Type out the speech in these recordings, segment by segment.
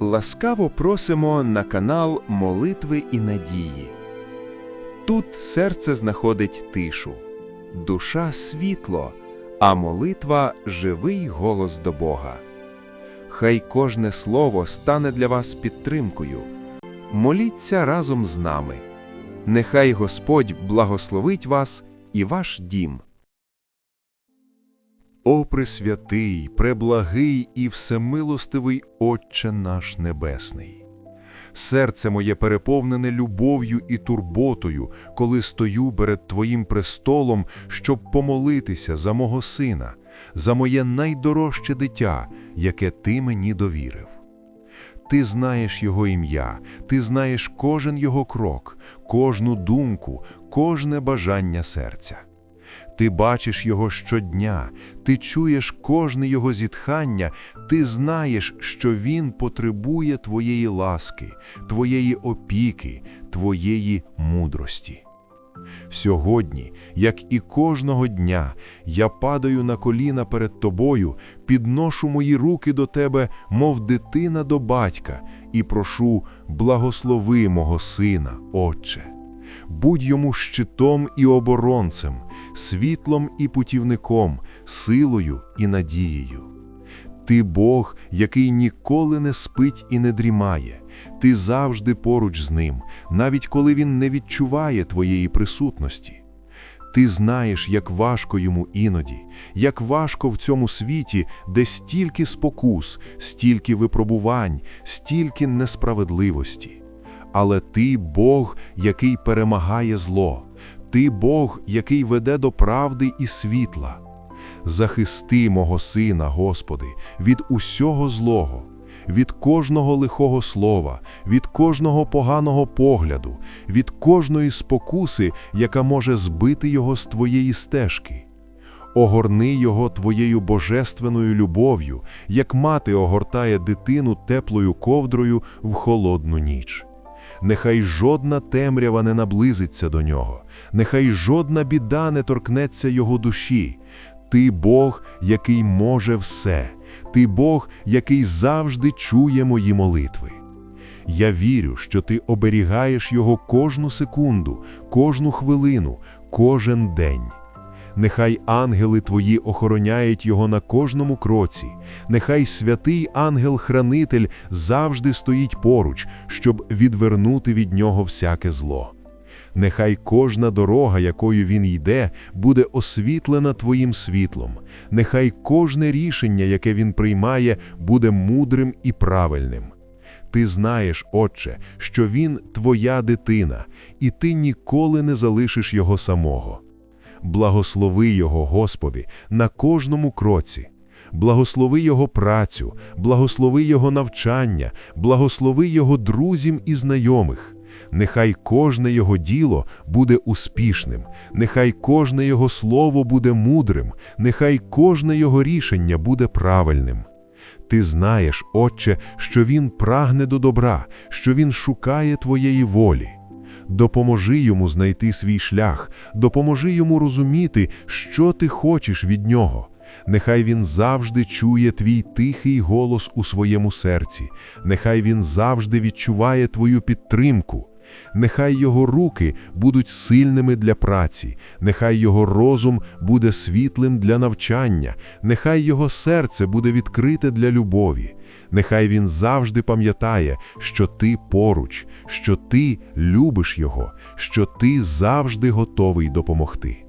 Ласкаво просимо на канал Молитви і Надії. Тут серце знаходить тишу, душа світло, а молитва живий голос до Бога. Хай кожне слово стане для вас підтримкою. Моліться разом з нами. Нехай Господь благословить вас і ваш дім. О пресвятий, преблагий і всемилостивий Отче наш Небесний! Серце моє переповнене любов'ю і турботою, коли стою перед Твоїм престолом, щоб помолитися за мого сина, за моє найдорожче дитя, яке Ти мені довірив. Ти знаєш його ім'я, ти знаєш кожен його крок, кожну думку, кожне бажання серця. Ти бачиш його щодня, ти чуєш кожне його зітхання, ти знаєш, що він потребує твоєї ласки, твоєї опіки, твоєї мудрості. Сьогодні, як і кожного дня, я падаю на коліна перед тобою, підношу мої руки до тебе, мов дитина до батька, і прошу, благослови мого сина, Отче. Будь йому щитом і оборонцем, світлом і путівником, силою і надією. Ти Бог, який ніколи не спить і не дрімає. Ти завжди поруч з ним, навіть коли він не відчуває твоєї присутності. Ти знаєш, як важко йому іноді, як важко в цьому світі, де стільки спокус, стільки випробувань, стільки несправедливості. Але ти Бог, який перемагає зло, ти Бог, який веде до правди і світла. Захисти мого сина, Господи, від усього злого, від кожного лихого слова, від кожного поганого погляду, від кожної спокуси, яка може збити його з твоєї стежки. Огорни його твоєю божественною любов'ю, як мати огортає дитину теплою ковдрою в холодну ніч. Нехай жодна темрява не наблизиться до нього, нехай жодна біда не торкнеться його душі. Ти Бог, який може все, ти Бог, який завжди чує мої молитви. Я вірю, що ти оберігаєш його кожну секунду, кожну хвилину, кожен день. Нехай ангели твої охороняють його на кожному кроці, нехай святий ангел-хранитель завжди стоїть поруч, щоб відвернути від нього всяке зло. Нехай кожна дорога, якою він йде, буде освітлена Твоїм світлом, нехай кожне рішення, яке він приймає, буде мудрим і правильним. Ти знаєш, Отче, що він твоя дитина, і ти ніколи не залишиш його самого. Благослови його, Господи, на кожному кроці. Благослови його працю, благослови його навчання, благослови його друзів і знайомих. Нехай кожне його діло буде успішним, нехай кожне його слово буде мудрим, нехай кожне його рішення буде правильним. Ти знаєш, Отче, що він прагне до добра, що він шукає твоєї волі. Допоможи йому знайти свій шлях, допоможи йому розуміти, що ти хочеш від нього. Нехай він завжди чує твій тихий голос у своєму серці, нехай він завжди відчуває твою підтримку. Нехай його руки будуть сильними для праці, нехай його розум буде світлим для навчання, нехай його серце буде відкрите для любові. Нехай він завжди пам'ятає, що ти поруч, що ти любиш його, що ти завжди готовий допомогти.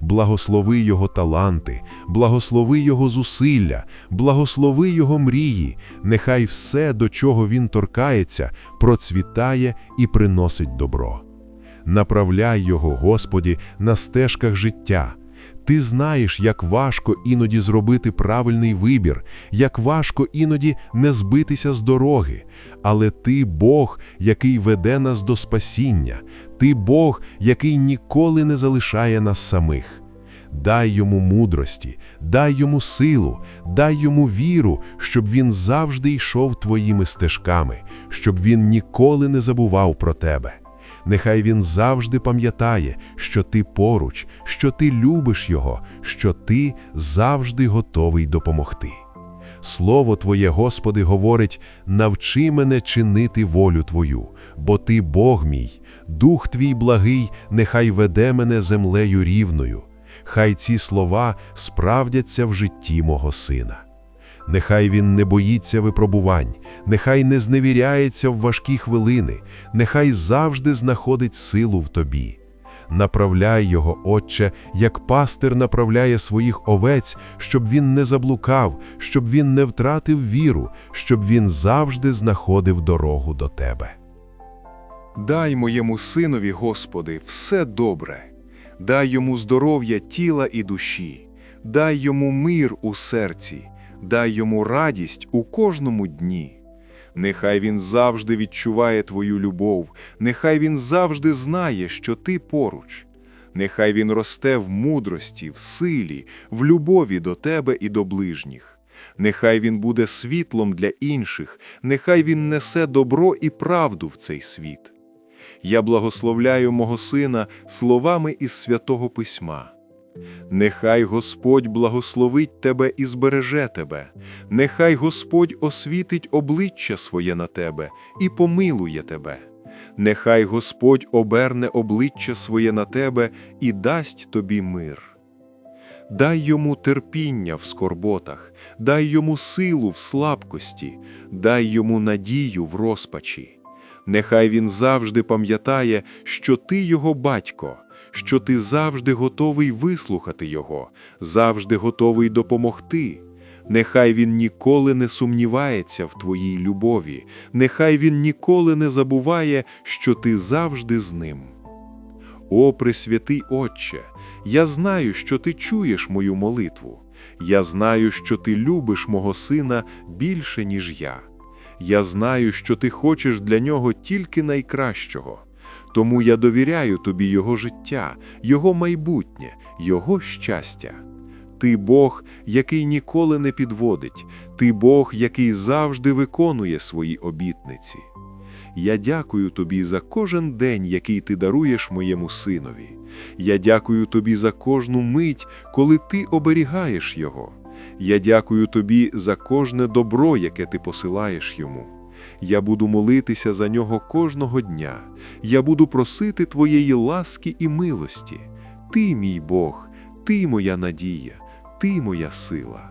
Благослови його таланти, благослови його зусилля, благослови його мрії, нехай все, до чого він торкається, процвітає і приносить добро. Направляй його, Господі, на стежках життя. Ти знаєш, як важко іноді зробити правильний вибір, як важко іноді не збитися з дороги, але ти Бог, який веде нас до спасіння, ти Бог, який ніколи не залишає нас самих. Дай йому мудрості, дай йому силу, дай йому віру, щоб він завжди йшов твоїми стежками, щоб він ніколи не забував про тебе. Нехай він завжди пам'ятає, що ти поруч, що ти любиш його, що ти завжди готовий допомогти. Слово Твоє, Господи, говорить: навчи мене чинити волю Твою, бо Ти Бог мій, дух Твій благий, нехай веде мене землею рівною. Хай ці слова справдяться в житті мого сина. Нехай він не боїться випробувань, нехай не зневіряється в важкі хвилини, нехай завжди знаходить силу в тобі. Направляй його, Отче, як пастир направляє своїх овець, щоб він не заблукав, щоб він не втратив віру, щоб він завжди знаходив дорогу до тебе. Дай моєму синові, Господи, все добре. Дай йому здоров'я тіла і душі, дай йому мир у серці, дай йому радість у кожному дні. Нехай він завжди відчуває Твою любов, нехай він завжди знає, що Ти поруч. Нехай він росте в мудрості, в силі, в любові до Тебе і до ближніх. Нехай він буде світлом для інших, нехай він несе добро і правду в цей світ. Я благословляю мого сина словами із святого письма. Нехай Господь благословить тебе і збереже тебе, нехай Господь освітить обличчя своє на тебе і помилує тебе. Нехай Господь оберне обличчя своє на тебе і дасть тобі мир. Дай йому терпіння в скорботах, дай йому силу в слабкості, дай йому надію в розпачі. Нехай він завжди пам'ятає, що ти його батько, що ти завжди готовий вислухати його, завжди готовий допомогти. Нехай він ніколи не сумнівається в твоїй любові, нехай він ніколи не забуває, що ти завжди з ним. О, Пресвятий Отче, я знаю, що ти чуєш мою молитву. Я знаю, що ти любиш мого сина більше, ніж я. Я знаю, що ти хочеш для нього тільки найкращого. Тому я довіряю тобі його життя, його майбутнє, його щастя. Ти Бог, який ніколи не підводить, ти Бог, який завжди виконує свої обітниці. Я дякую тобі за кожен день, який ти даруєш моєму синові. Я дякую тобі за кожну мить, коли ти оберігаєш його. Я дякую тобі за кожне добро, яке ти посилаєш йому. Я буду молитися за нього кожного дня. Я буду просити твоєї ласки і милості. Ти, мій Бог, ти моя надія, ти моя сила.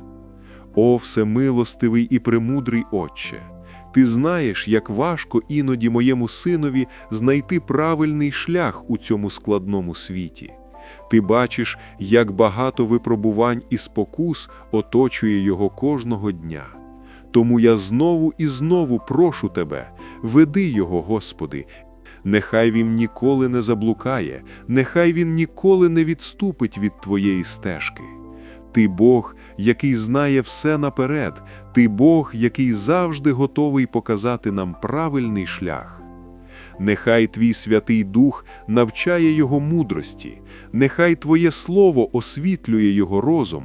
О, всемилостивий і премудрий Отче! Ти знаєш, як важко іноді моєму синові знайти правильний шлях у цьому складному світі. Ти бачиш, як багато випробувань і спокус оточує його кожного дня. Тому я знову і знову прошу тебе, веди його, Господи, нехай він ніколи не заблукає, нехай він ніколи не відступить від твоєї стежки. Ти Бог, який знає все наперед, ти Бог, який завжди готовий показати нам правильний шлях. Нехай твій Святий Дух навчає його мудрості, нехай Твоє Слово освітлює його розум.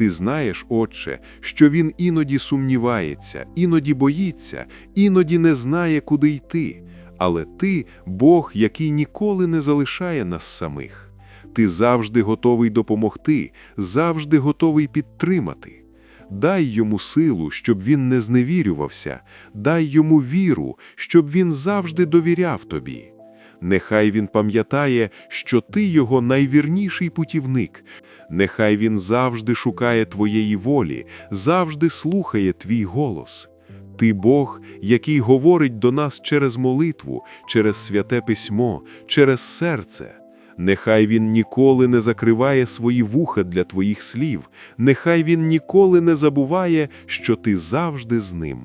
Ти знаєш, Отче, що він іноді сумнівається, іноді боїться, іноді не знає, куди йти. Але ти Бог, який ніколи не залишає нас самих. Ти завжди готовий допомогти, завжди готовий підтримати. Дай йому силу, щоб він не зневірювався, дай йому віру, щоб він завжди довіряв тобі. Нехай він пам'ятає, що ти його найвірніший путівник, нехай він завжди шукає твоєї волі, завжди слухає твій голос. Ти Бог, який говорить до нас через молитву, через святе письмо, через серце. Нехай він ніколи не закриває свої вуха для твоїх слів, нехай він ніколи не забуває, що ти завжди з ним.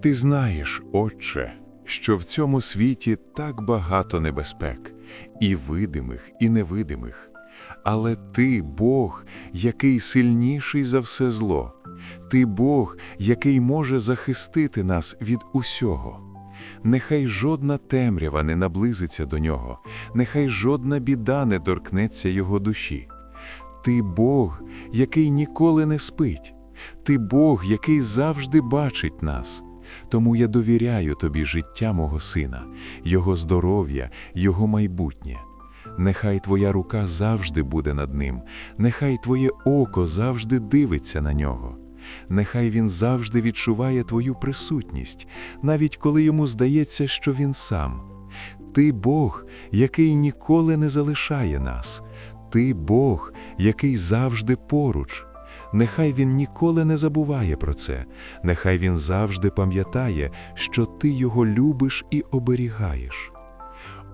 Ти знаєш, Отче, що в цьому світі так багато небезпек, і видимих, і невидимих. Але ти Бог, який сильніший за все зло, ти Бог, який може захистити нас від усього. Нехай жодна темрява не наблизиться до нього, нехай жодна біда не торкнеться його душі. Ти Бог, який ніколи не спить, ти Бог, який завжди бачить нас. Тому я довіряю тобі життя мого сина, його здоров'я, його майбутнє. Нехай твоя рука завжди буде над ним, нехай твоє око завжди дивиться на нього. Нехай він завжди відчуває твою присутність, навіть коли йому здається, що він сам. Ти Бог, який ніколи не залишає нас. Ти Бог, який завжди поруч. Нехай він ніколи не забуває про це, нехай він завжди пам'ятає, що ти його любиш і оберігаєш.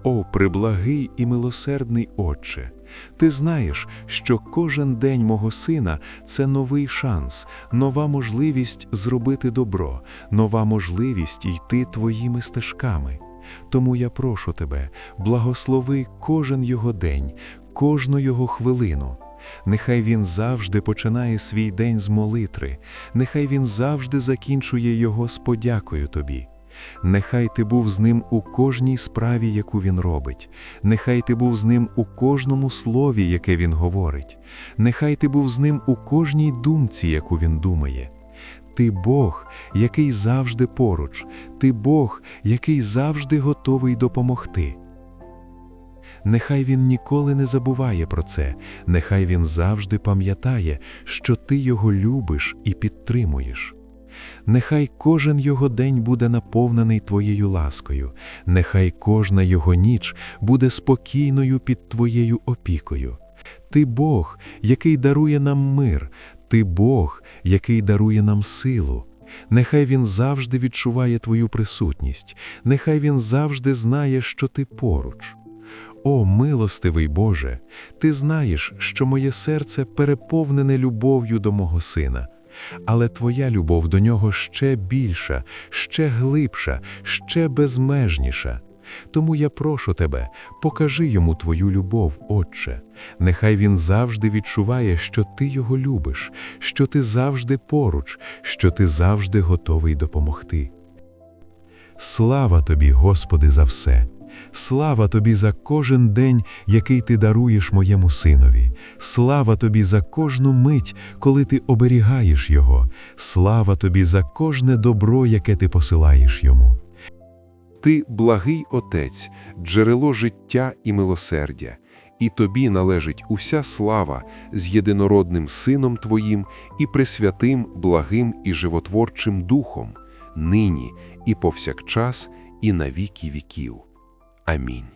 О, приблагий і милосердний Отче! Ти знаєш, що кожен день мого сина це новий шанс, нова можливість зробити добро, нова можливість йти твоїми стежками. Тому я прошу тебе, благослови кожен його день, кожну його хвилину. Нехай він завжди починає свій день з молитви, нехай він завжди закінчує його з подякою тобі. Нехай ти був з ним у кожній справі, яку він робить, нехай ти був з ним у кожному слові, яке він говорить, нехай ти був з ним у кожній думці, яку він думає. Ти Бог, який завжди поруч, ти Бог, який завжди готовий допомогти. Нехай він ніколи не забуває про це, нехай він завжди пам'ятає, що ти його любиш і підтримуєш. Нехай кожен його день буде наповнений твоєю ласкою, нехай кожна його ніч буде спокійною під твоєю опікою. Ти Бог, який дарує нам мир, ти Бог, який дарує нам силу. Нехай він завжди відчуває твою присутність, нехай він завжди знає, що ти поруч. О, милостивий Боже, ти знаєш, що моє серце переповнене любов'ю до мого сина, але твоя любов до нього ще більша, ще глибша, ще безмежніша. Тому я прошу тебе, покажи йому твою любов, Отче. Нехай він завжди відчуває, що ти його любиш, що ти завжди поруч, що ти завжди готовий допомогти. Слава тобі, Господи, за все. Слава тобі за кожен день, який ти даруєш моєму синові. Слава тобі за кожну мить, коли ти оберігаєш його. Слава тобі за кожне добро, яке ти посилаєш йому. Ти благий Отець, джерело життя і милосердя, і тобі належить уся слава з єдинородним Сином Твоїм і пресвятим, благим і животворчим Духом, нині і повсякчас, і на віки віків. Амінь.